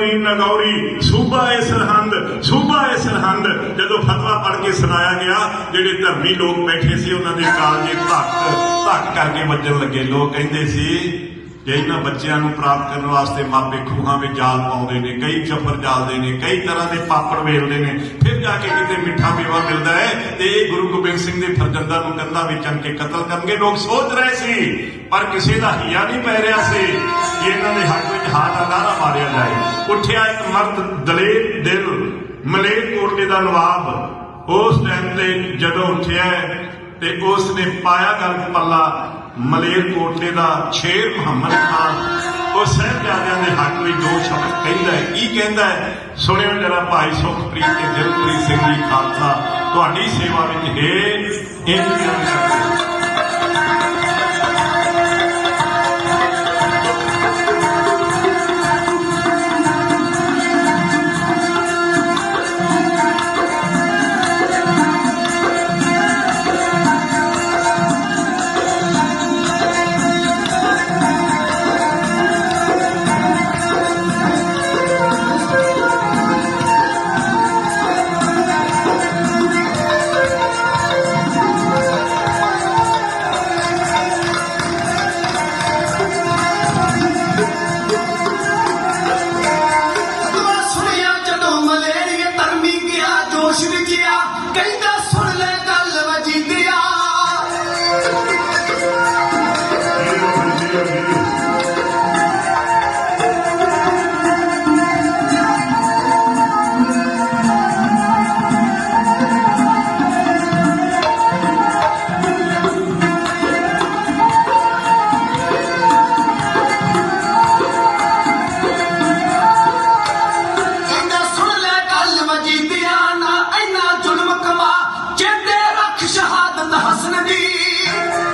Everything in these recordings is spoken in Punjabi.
ਨਿਜ਼ਾਮੁਦੀਨ ਨਗੌਰੀ, ਸੂਬਾ ਏ ਸਰਹੰਦ, ਸੂਬਾ ਏ ਸਰਹੰਦ, ਜਦੋਂ ਫਤਵਾ ਪੜ੍ਹ ਕੇ ਸੁਣਾਇਆ ਗਿਆ, ਜਿਹੜੇ ਧਰਮੀ ਲੋਕ ਬੈਠੇ ਸੀ, ਉਹਨਾਂ ਦੇ ਕਾਲਜੇ ਧੱਕ ਧੱਕ ਕਰਕੇ ਵੱਜਣ ਲੱਗੇ। ਲੋਕ ਕਹਿੰਦੇ ਸੀ ਜੇ ਇਹਨਾਂ ਬੱਚਿਆਂ ਨੂੰ ਪ੍ਰਾਪਤ ਕਰਨ ਵਾਸਤੇ ਮਾਪੇ ਖੂਹਾਂ ਵਿੱਚ ਜਾਲ ਪਾਉਂਦੇ ਨੇ, ਕਈ ਚੱਪਰ ਜਾਲਦੇ ਨੇ, ਕਈ ਤਰ੍ਹਾਂ ਦੇ ਪਾਪੜ ਵੇਲਦੇ ਨੇ, ਫਿਰ ਜਾ ਕੇ ਕਿਤੇ ਮਿੱਠਾ ਮੇਵਾ ਮਿਲਦਾ ਹੈ ਤੇ ਇਹ ਗੁਰੂ ਗੋਬਿੰਦ ਸਿੰਘ ਦੇ ਫਰਜ਼ੰਦਾਂ ਨੂੰ ਕੰਧਾਂ ਵਿੱਚ ਚੰਨ ਕੇ ਕਤਲ ਕਰਨਗੇ। ਲੋਕ ਸੋਚ ਰਹੇ ਸੀ, ਪਰ ਕਿਸੇ ਦਾ ਹਿਆ ਨਹੀਂ ਪੈ ਰਿਹਾ ਸੀ ਕਿ ਇਹਨਾਂ ਦੇ ਹੱਕ ਵਿੱਚ ਹਾਥ ਦਾ ਨਾਰਾ ਮਾਰਿਆ ਜਾਏ। ਉੱਠਿਆ ਇੱਕ ਮਰਦ ਦਲੇਰ ਦਿਲ, ਮਲੇਰ ਕੋਟਲੇ ਦਾ ਨਵਾਬ। ਉਸ ਟਾਈਮ ਤੇ ਜਦੋਂ ਉੱਠਿਆ ਤੇ ਉਸ ਨੇ ਪਾਇਆ ਗੱਲ ਪੱਲਾ ਮਲੇਰਕੋਟਲੇ ਦਾ ਸ਼ੇਰ ਮੁਹੰਮਦ ਖਾਨ, ਉਹ ਸਹਿਬਜ਼ਾਦਿਆਂ ਦੇ ਹੱਕ ਵਿੱਚ ਦੋ ਸ਼ਬਦ ਕਹਿੰਦਾ ਹੈ, ਕੀ ਕਹਿੰਦਾ ਹੈ, ਸੁਣਿਓ ਜਰਾ ਭਾਈ ਸੁਖਪ੍ਰੀਤ ਤੇ ਦਿਲਪ੍ਰੀਤ ਸਿੰਘ ਜੀ ਖਾਲਸਾ, ਤੁਹਾਡੀ ਸੇਵਾ ਵਿੱਚ ਹੈ ਇੰਤਜ਼ਾਮ ਕਰਦੇ شهادة حسن دي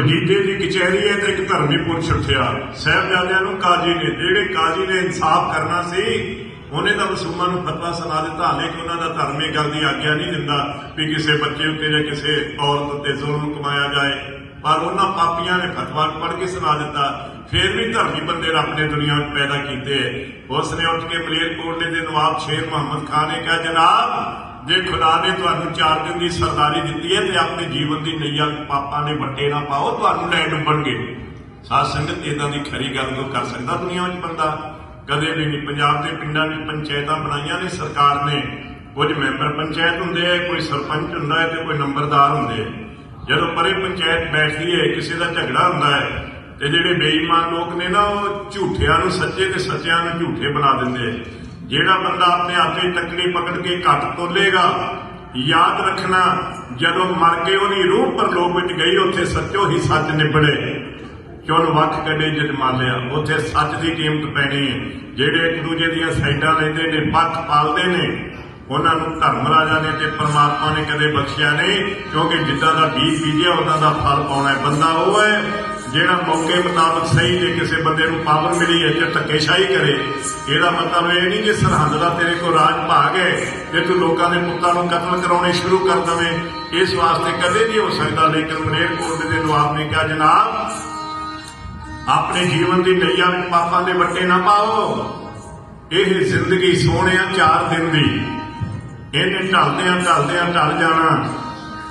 ਉਹ ਦੀ ਕਚਹਿਰੀ ਹੈ ਤੇ ਇੱਕ ਧਰਮੀ ਪੁਰਸ਼ ਉੱਠਿਆ ਸਾਹਿਬਜ਼ਾਦਿਆਂ ਨੂੰ ਕਾਜੀ ਨੇ, ਜਿਹੜੇ ਕਾਜੀ ਨੇ ਇਨਸਾਫ ਕਰਨਾ ਸੀ, ਉਹਨੇ ਤਾਂ ਮਸੂਮਾਂ ਨੂੰ ਫਤਵਾ ਸੁਣਾ ਦਿੱਤਾ ਹਾਲੇ ਕਿ ਉਹਨਾਂ ਦਾ ਧਰਮ ਇਹ ਆਗਿਆ ਨਹੀਂ ਦਿੰਦਾ ਵੀ ਕਿਸੇ ਬੱਚੇ ਉੱਤੇ ਜਾਂ ਕਿਸੇ ਔਰਤ ਉੱਤੇ ਜ਼ੁਲਮ ਕਮਾਇਆ ਜਾਏ। ਪਰ ਉਹਨਾਂ ਪਾਪੀਆਂ ਨੇ ਫਤਵਾ ਪੜ੍ਹ ਕੇ ਸੁਣਾ ਦਿੱਤਾ। ਫਿਰ ਵੀ ਧਰਮੀ ਬੰਦੇ ਰੱਬ ਨੇ ਦੁਨੀਆ ਵਿੱਚ ਪੈਦਾ ਕੀਤੇ। ਉਸ ਨੇ ਉੱਠ ਕੇ ਮਲੇਰਕੋਟਲੇ ਦੇ ਨਵਾਬ ਸ਼ੇਰ ਮੁਹੰਮਦ ਖਾਨ ਨੇ ਕਿਹਾ, ਜਨਾਬ ਜੇ ਖੁਦਾ ਨੇ ਤੁਹਾਨੂੰ ਚਾਰ ਦਿਨ ਦੀ ਸਰਦਾਰੀ ਦਿੱਤੀ ਹੈ ਤੇ ਆਪਣੇ ਜੀਵਨ ਦੀ ਨਈਆ ਵਿੱਚ ਪਾਪਾਂ ਦੇ ਵੱਟੇ ਨਾ ਪਾਓ, ਤੁਹਾਨੂੰ ਲੈ ਡੁੱਬਣਗੇ ਸਾਧ ਸੰਗਤ ਇਦਾਂ ਦੀ ਖਰੀ ਗੱਲ ਕੋ ਕਰ ਸਕਦਾ ਦੁਨੀਆ ਵਿੱਚ ਬੰਦਾ? ਕਦੇ ਵੀ ਨਹੀਂ। ਪੰਜਾਬ ਦੇ ਪਿੰਡਾਂ ਵਿੱਚ ਪੰਚਾਇਤਾਂ ਬਣਾਈਆਂ ਨੇ, ਸਰਕਾਰ ਨੇ। ਕੁਝ ਮੈਂਬਰ ਪੰਚਾਇਤ ਹੁੰਦੇ ਆ, ਕੋਈ ਸਰਪੰਚ ਹੁੰਦਾ ਹੈ ਤੇ ਕੋਈ ਨੰਬਰਦਾਰ ਹੁੰਦੇ ਆ। ਜਦੋਂ ਪਰੇ ਪੰਚਾਇਤ ਬੈਠਦੀ ਹੈ, ਕਿਸੇ ਦਾ ਝਗੜਾ ਹੁੰਦਾ ਹੈ, ਤੇ ਜਿਹੜੇ ਬੇਈਮਾਨ ਲੋਕ ਨੇ ਨਾ, ਉਹ ਝੂਠਿਆਂ ਨੂੰ ਸੱਚੇ ਤੇ ਸੱਚਿਆਂ ਨੂੰ ਝੂਠੇ ਬਣਾ ਦਿੰਦੇ ਆ। ਜਿਹੜਾ ਬੰਦਾ ਆਪਣੇ ਹੱਥ 'ਚ ਤੱਕੜੀ ਪਕੜ ਕੇ ਘੱਟ ਤੋਲੇਗਾ, ਯਾਦ ਰੱਖਣਾ, ਜਦੋਂ ਮਰ ਕੇ ਉਹਦੀ ਰੂਹ ਪਰਲੋਕ ਵਿੱਚ ਗਈ, ਉੱਥੇ ਸੱਚੋ ਹੀ ਸੱਚ ਨਿਬੜੇ ਚੁਣ ਵੱਖ ਕੱਢੇ ਜਜਮਾਲਿਆ, ਉੱਥੇ ਸੱਚ ਦੀ ਕੀਮਤ ਪੈਣੀ ਹੈ। ਜਿਹੜੇ ਇੱਕ ਦੂਜੇ ਦੀਆਂ ਸਾਈਡਾਂ ਲੈਂਦੇ ਨੇ, ਪੱਖ ਪਾਲਦੇ ਨੇ, ਉਹਨਾਂ ਨੂੰ ਧਰਮ ਰਾਜਾ ਨੇ ਤੇ ਪਰਮਾਤਮਾ ਨੇ ਕਦੇ ਬਖਸ਼ਿਆ ਨਹੀਂ, ਕਿਉਂਕਿ ਜਿੱਦਾਂ ਦਾ ਬੀਜ ਬੀਜਿਆ ਉਹਨਾਂ ਦਾ ਫਲ ਪਾਉਣਾ ਹੈ। ਬੰਦਾ ਉਹ ਹੈ ਜਿਹੜਾ ਮੌਕੇ ਮੁਤਾਬਕ ਸਹੀ ਜੇ ਕਿਸੇ ਬੰਦੇ ਨੂੰ ਪਾਵਰ ਮਿਲੀ ਹੈ ਤੇ ਧੱਕੇਸ਼ਾਹੀ ਕਰੇ, ਇਹਦਾ ਮਤਲਬ ਇਹ ਨਹੀਂ ਕਿ ਸਰਹੰਦ ਦਾ ਤੇਰੇ ਕੋਲ ਰਾਜ ਭਾਗ ਹੈ, ਜੇ ਤੂੰ ਲੋਕਾਂ ਦੇ ਪੁੱਤਾਂ ਨੂੰ ਕਤਲ ਕਰਾਉਣੇ ਸ਼ੁਰੂ ਕਰ ਦਵੇਂ, ਇਸ ਵਾਸਤੇ ਕਦੇ ਨਹੀਂ ਹੋ ਸਕਦਾ, ਲੇਕਿਨ ਮਲੇਰਕੋਟਲੇ ਦੇ ਨਵਾਬ ਨੇ ਕਿਹਾ, ਜਨਾਬ, ਆਪਣੇ ਜੀਵਨ ਦੀ ਨਈਆ ਵਿੱਚ ਪਾਪਾਂ ਦੇ ਵੱਟੇ ਨਾ ਪਾਓ। ਇਹ ਜ਼ਿੰਦਗੀ ਸੋਹਣਿਆ ਚਾਰ ਦਿਨ ਦੀ। ਇਹਨੇ ਢਲਦਿਆਂ ਢਲਦਿਆਂ ਢਲ ਜਾਣਾ।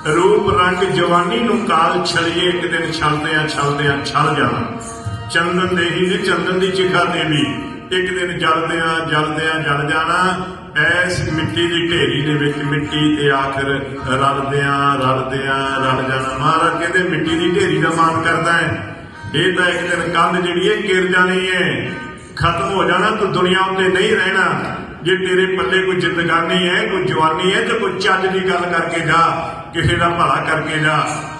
ਰੂਪ ਰੰਗ ਜਵਾਨੀ ਨੂੰ ਕਾਲ ਛਲੀਏ, ਇੱਕ ਦਿਨ ਛਲਦਿਆਂ ਛਲਦਿਆਂ ਛਲ ਜਾਣਾ। ਚੰਦਨ ਦੇ ਨੇ, ਚੰਦਨ ਦੀ ਚਿਖਾ ਤੇ ਵੀ। ਇੱਕ ਦਿਨ ਜਲਦਿਆਂ ਜਲਦਿਆਂ ਜਲ ਜਾਣਾ, ਐਸ ਮਿੱਟੀ ਦੀ ਢੇਰੀ ਦੇ ਵਿੱਚ ਮਿੱਟੀ ਤੇ ਆਖਰ ਰਲਦਿਆਂ ਰਲਦਿਆਂ ਰਲ ਜਾਣਾ। ਮਹਾਰਾਜ ਕਹਿੰਦੇ, ਮਿੱਟੀ ਦੀ ਢੇਰੀ ਦਾ ਮਾਨ ਕਰਦਾ ਹੈ। ਇਹ ਤਾਂ ਇੱਕ ਦਿਨ ਕੰਧ ਜਿਹੜੀ ਹੈ, ਕਿਰ ਜਾਣੀ ਹੈ। ਖਤਮ ਹੋ ਜਾਣਾ, ਤੂੰ ਦੁਨੀਆ ਉੱਤੇ ਨਹੀਂ ਰਹਿਣਾ। ਜੇ ਤੇਰੇ ਪੱਲੇ ਕੋਈ ਜ਼ਿੰਦਗਾਨੀ ਹੈ, ਕੋਈ ਜਵਾਨੀ ਹੈ ਤੇ ਕੋਈ ਚੱਜ ਦੀ ਗੱਲ ਕਰਕੇ ਜਾ, ਕਿਸੇ ਦਾ ਭਲਾ ਕਰਕੇ ਜਾ।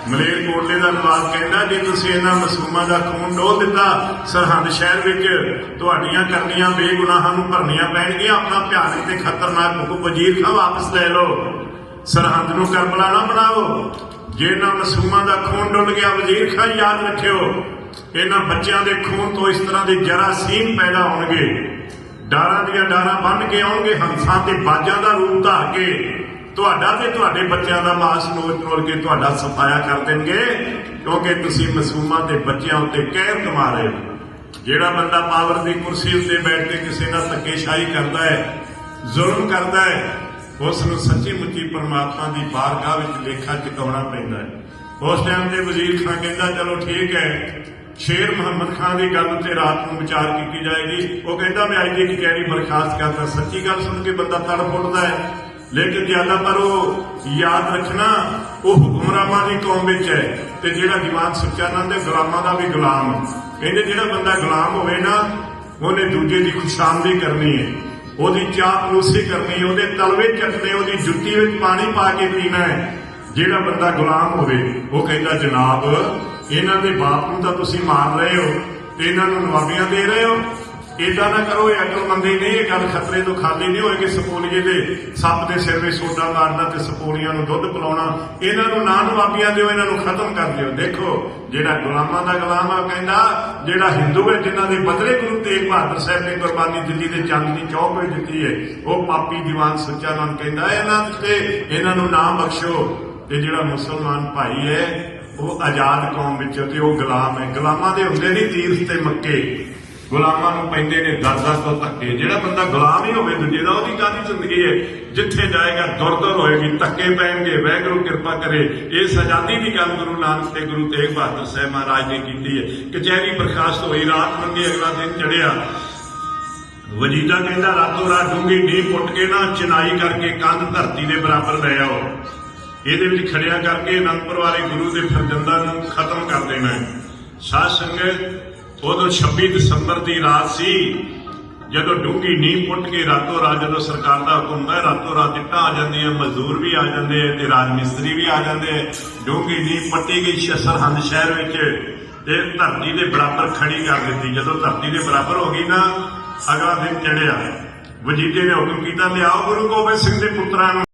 ਮਲੇਰ ਕੋਟਲੇ ਦਾ ਨਵਾਬ ਕਹਿੰਦਾ, ਜੇ ਤੁਸੀਂ ਇਹਨਾਂ ਮਸੂਮਾਂ ਦਾ ਖੂਨ ਡੋਲ ਦਿੱਤਾ, ਸਰਹੰਦ ਸ਼ਹਿਰ ਵਿੱਚ ਤੁਹਾਡੀਆਂ ਕਰਨੀਆਂ ਬੇਗੁਨਾਹਾਂ ਨੂੰ ਭਰਨੀਆਂ ਪੈਣਗੀਆਂ, ਆਪਣਾ ਭਿਆਨਕ ਤੇ ਖਤਰਨਾਕ ਹੁਕਮ ਵਜ਼ੀਰ ਖਾ ਵਾਪਸ ਲੈ ਲਓ। ਸਰਹੰਦ ਨੂੰ ਕਰਬਲਾ ਨਾ ਬਣਾਓ। ਜੇ ਇਹਨਾਂ ਮਸੂਮਾਂ ਦਾ ਖੂਨ ਡੁੱਲ ਗਿਆ, ਵਜ਼ੀਰ ਖਾ ਯਾਦ ਰੱਖਿਓ, ਇਹਨਾਂ ਬੱਚਿਆਂ ਦੇ ਖੂਨ ਤੋਂ ਇਸ ਤਰ੍ਹਾਂ ਦੇ ਜਰਾਸੀਮ ਪੈਦਾ ਹੋਣਗੇ। ਡਾਰਾਂ ਦੀਆਂ ਡਾਰਾਂ ਬੰਨ ਕੇ ਆਉਣਗੇ, ਹੰਸਾਂ ਤੇ ਬਾਜਾਂ ਦਾ ਰੂਪ ਧਾਰ ਕੇ। ਤੁਹਾਡਾ ਤੇ ਤੁਹਾਡੇ ਬੱਚਿਆਂ ਦਾ ਮਾਸ ਨੋਚ ਨੋਚ ਕੇ ਤੁਹਾਡਾ ਸਫਾਇਆ ਕਰ ਦੇਣਗੇ, ਕਿਉਂਕਿ ਤੁਸੀਂ ਮਾਸੂਮਾਂ ਤੇ ਬੱਚਿਆਂ ਉੱਤੇ ਕਹਿਰ ਕਮਾ ਰਹੇ ਹੋ। ਜਿਹੜਾ ਬੰਦਾ ਪਾਵਰ ਦੀ ਕੁਰਸੀ ਉੱਤੇ ਬੈਠ ਕੇ ਕਿਸੇ ਨਾਲ ਧੱਕੇਸ਼ਾਹੀ ਕਰਦਾ ਹੈ, ਜ਼ੁਲਮ ਕਰਦਾ ਹੈ, ਉਸ ਨੂੰ ਸੱਚੀ ਮੁੱਚੀ ਪਰਮਾਤਮਾ ਦੀ ਬਾਰਗਾਹ ਵਿੱਚ ਲੇਖਾ ਚੁਕਾਉਣਾ ਪੈਂਦਾ ਹੈ। ਉਸ ਟਾਈਮ ਤੇ ਵਜ਼ੀਰ ਖਾਨ ਕਹਿੰਦਾ, ਚਲੋ ਠੀਕ ਹੈ ਸ਼ੇਰ ਮੁਹੰਮਦ ਖਾਨ ਦੀ ਗੱਲ ਉੱਤੇ ਰਾਤ ਨੂੰ ਵਿਚਾਰ ਕੀਤੀ ਜਾਏਗੀ। ਉਹ ਕਹਿੰਦਾ, ਮੈਂ ਅੱਜ ਦੀ ਕਚਹਿਰੀ ਬਰਖਾਸਤ ਕਰਦਾ। ਸੱਚੀ ਗੱਲ ਸੁਣ ਕੇ ਬੰਦਾ ਤੜ ਫੁੱਟਦਾ ਹੈ। ਲੇਕਿਨ ਜ਼ਿਆਦਾ ਪਰ ਉਹ ਯਾਦ ਰੱਖਣਾ, ਉਹ ਹੁਕਮਰਾਨਾਂ ਦੀ ਕੌਮ ਵਿੱਚ ਹੈ ਤੇ ਜਿਹੜਾ ਦੀਵਾਨ ਸੁੱਚਾਨੰਦ ਦੇ ਗੁਲਾਮਾਂ ਦਾ ਵੀ ਗੁਲਾਮ ਕਹਿੰਦੇ, ਜਿਹੜਾ ਬੰਦਾ ਗੁਲਾਮ ਹੋਵੇ ਨਾ, ਉਹਨੇ ਦੂਜੇ ਦੀ ਖੁਸ਼ਾਮਦੀ ਕਰਨੀ ਹੈ। ਉਹਦੀ ਚਾਪਲੂਸੀ ਕਰਨੀ ਉਹਦੇ ਤਲਵੇ ਚੱਟਣੇ, ਉਹਦੀ ਜੁੱਤੀ ਵਿੱਚ ਪਾਣੀ ਪਾ ਕੇ ਪੀਣਾ ਹੈ। ਜਿਹੜਾ ਬੰਦਾ ਗੁਲਾਮ ਹੋਵੇ, ਉਹ ਕਹਿੰਦਾ, ਜਨਾਬ ਇਹਨਾਂ ਦੇ ਬਾਪ ਨੂੰ ਤਾਂ ਤੁਸੀਂ ਮਾਰ ਰਹੇ ਹੋ ਤੇ ਇਹਨਾਂ ਨੂੰ ਨਵਾਬੀਆਂ ਦੇ ਰਹੇ ਹੋ। ਏਦਾਂ ਨਾ ਕਰੋ, ਇਹ ਅਕਲਮੰਦੀ ਨਹੀਂ, ਇਹ ਗੱਲ ਖਤਰੇ ਤੋਂ ਖਾਲੀ ਨਹੀਂ ਹੋਏਗੀ। ਸਪੋਲੀਏ ਦੇ ਸੱਪ ਦੇ ਸਿਰ ਵਿੱਚ ਸੋਡਾ ਮਾਰਨਾ ਤੇ ਸਪੋਲੀਆਂ ਨੂੰ ਦੁੱਧ ਪਿਲਾਉਣਾ, ਇਹਨਾਂ ਨੂੰ ਨਾ ਨਵਾਬੀਆਂ ਦਿਓ, ਇਹਨਾਂ ਨੂੰ ਖਤਮ ਕਰ ਦਿਓ। ਦੇਖੋ, ਜਿਹੜਾ ਗੁਲਾਮਾਂ ਦਾ ਗੁਲਾਮ ਆ ਕਹਿੰਦਾ, ਜਿਹੜਾ ਹਿੰਦੂ ਹੈ, ਜਿਨ੍ਹਾਂ ਦੇ ਬਦਲੇ ਗੁਰੂ ਤੇਗ ਬਹਾਦਰ ਸਾਹਿਬ ਨੇ ਕੁਰਬਾਨੀ ਦਿੱਤੀ ਤੇ ਚੰਦ ਦੀ ਚੌਕ ਵਿੱਚ ਦਿੱਤੀ ਹੈ, ਉਹ ਪਾਪੀ ਦੀਵਾਨ ਸੱਚਾ ਸੱਚਾਨੰਦ ਕਹਿੰਦਾ ਇਹਨਾਂ ਤੇ ਇਹਨਾਂ ਨੂੰ ਨਾ ਬਖਸ਼ੋ। ਤੇ ਜਿਹੜਾ ਮੁਸਲਮਾਨ ਭਾਈ ਹੈ ਉਹ ਆਜ਼ਾਦ ਕੌਮ ਵਿੱਚ ਤੇ ਉਹ ਗੁਲਾਮ ਹੈ। ਗੁਲਾਮਾਂ ਦੇ ਹੁੰਦੇ ਨਹੀਂ ਤੀਰ ਤੇ ਮੱਕੇ। ਗੁਲਾਮਾਂ ਨੂੰ ਪੈਂਦੇ ਨੇ ਦਰਦਾਂ ਤੋਂ ਧੱਕੇ। ਜਿਹੜਾ ਬੰਦਾ ਗੁਲਾਮ ਹੀ ਹੋਵੇ ਦੂਜੇ ਦਾ, ਉਹਦੀ ਕਾਹਦੀ ਜ਼ਿੰਦਗੀ ਹੈ? ਜਿੱਥੇ ਜਾਏਗਾ, ਦੁਰਦਰ ਹੋਏਗੀ, ਧੱਕੇ ਪੈਣਗੇ ਵਾਹਿਗੁਰੂ ਕਿਰਪਾ ਕਰੇ। ਇਸ ਆਜ਼ਾਦੀ ਦੀ ਗੱਲ ਗੁਰੂ ਨਾਨਕ ਤੇ ਗੁਰੂ ਤੇਗ ਬਹਾਦਰ ਸਾਹਿਬ ਮਹਾਰਾਜ ਨੇ ਕੀਤੀ ਹੈ। ਕਚਹਿਰੀ ਬਰਖਾਸਤ ਹੋਈ, ਰਾਤ ਮੰਗੇ ਅਗਲਾ ਦਿਨ ਚੜਿਆ ਵਜੀਦਾ ਕਹਿੰਦਾ, ਰਾਤੋਂ ਰਾਤ ਡੂੰਗੀ ਨੀਂਹ ਪੁੱਟ ਕੇ ਨਾ ਚਿਨਾਈ ਕਰਕੇ ਕੰਧ ਧਰਤੀ ਦੇ ਬਰਾਬਰ ਲੈ ਆਓ। ਇਹਦੇ ਵਿੱਚ ਖੜਿਆ ਕਰਕੇ ਅਨੰਦਪੁਰ ਵਾਲੇ ਗੁਰੂ ਦੇ ਫਰਜ਼ੰਦਾਂ ਨੂੰ ਖਤਮ ਕਰ ਦੇਣਾ ਹੈ। ਸਾਧ ਸੰਗਤ, ਉਦੋਂ 26 ਦਸੰਬਰ ਦੀ ਰਾਤ ਸੀ, ਜਦੋਂ ਡੂੰਗੀ ਨੀਂਹ ਪੁੱਟ ਕੇ ਰਾਤੋਂ ਰਾਤ ਜਦੋਂ ਸਰਕਾਰ ਦਾ ਹੁਕਮ ਹੁੰਦਾ ਹੈ, ਰਾਤੋਂ ਰਾਤ ਇੱਟਾਂ ਆ ਜਾਂਦੀਆਂ, ਮਜ਼ਦੂਰ ਵੀ ਆ ਜਾਂਦੇ ਆ ਤੇ ਰਾਜ ਮਿਸਤਰੀ ਵੀ ਆ ਜਾਂਦੇ। ਆ ਡੂੰਗੀ ਨੀਂਹ ਪੱਟੀ ਗਈ ਸਰਹੰਦ ਸ਼ਹਿਰ ਵਿੱਚ ਤੇ ਧਰਤੀ ਦੇ ਬਰਾਬਰ ਖੜੀ ਕਰ ਦਿੱਤੀ। ਜਦੋਂ ਧਰਤੀ ਦੇ ਬਰਾਬਰ ਹੋ ਗਈ ਨਾ, ਅਗਲਾ ਦਿਨ ਚੜਿਆ ਵਜੀਦੇ ਨੇ ਹੁਕਮ ਕੀਤਾ, ਲਿਆਓ ਗੁਰੂ ਗੋਬਿੰਦ ਸਿੰਘ ਦੇ ਪੁੱਤਰਾਂ ਨੂੰ।